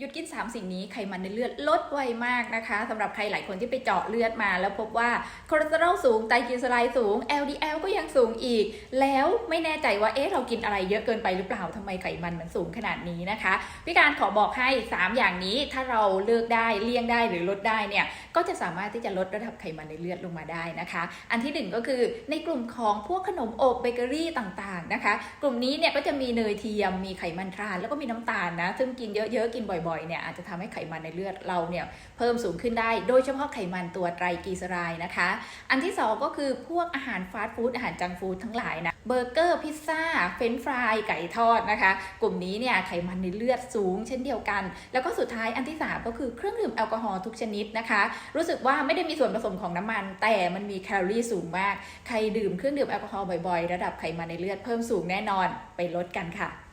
หยุดกิน 3 สิ่งนี้ไขมันในเลือดลดไวมากนะคะสำหรับใครหลายคนที่ไปเจาะเลือดมา แล้วพบว่าคอเลสเตอรอลสูงไตรกลีเซอไรด์สูง LDL ก็ยังสูงอีก แล้วไม่แน่ใจว่าเอ๊ะเรากินอะไรเยอะเกินไปหรือเปล่าทำไมไขมันมันสูงขนาดนี้นะคะพี่การขอบอกให้ 3 อย่างนี้ถ้าเราเลือกได้เลี่ยงได้หรือลดได้เนี่ยก็จะสามารถที่จะลดระดับไขมันในเลือดลงมาได้นะคะ อันที่หนึ่งก็คือในกลุ่มของพวกขนมอบเบเกอรี่ต่างๆนะคะ กลุ่มนี้เนี่ยก็จะมีเนยเทียมมีไขมันทรานแล้วก็มีน้ำตาลนะซึ่งกินเยอะๆกินบ่อยๆเนี่ยอาจจะทำให้ไขมันในเลือดเราเนี่ยเพิ่มสูงขึ้นได้ โดยเฉพาะไขมันตัวไตรกลีเซอไรด์นะคะ อันที่สองก็คือพวกอาหารฟาสต์ฟู้ดอาหารจังฟู้ดทั้งหลายนะเบอร์เกอร์พิซซ่าเฟรนฟรายไก่ทอดนะคะ กลุ่มนี้เนี่ยไขมันในเลือดสูงเช่นเดียวกัน แล้วก็สุดท้ายอันที่สามก็คือเครื่องดื่มแอลกอฮอล์ทุกชนิดนะคะ รู้สึกว่าไม่ได้มีส่วนผสมของน้ำมัน แต่มันมีแคลอรี่สูงมาก ใครดื่มเครื่องดื่มแอลกอฮอล์บ่อยๆ ระดับไขมันในเลือดเพิ่มสูงแน่นอนไปลดกันค่ะ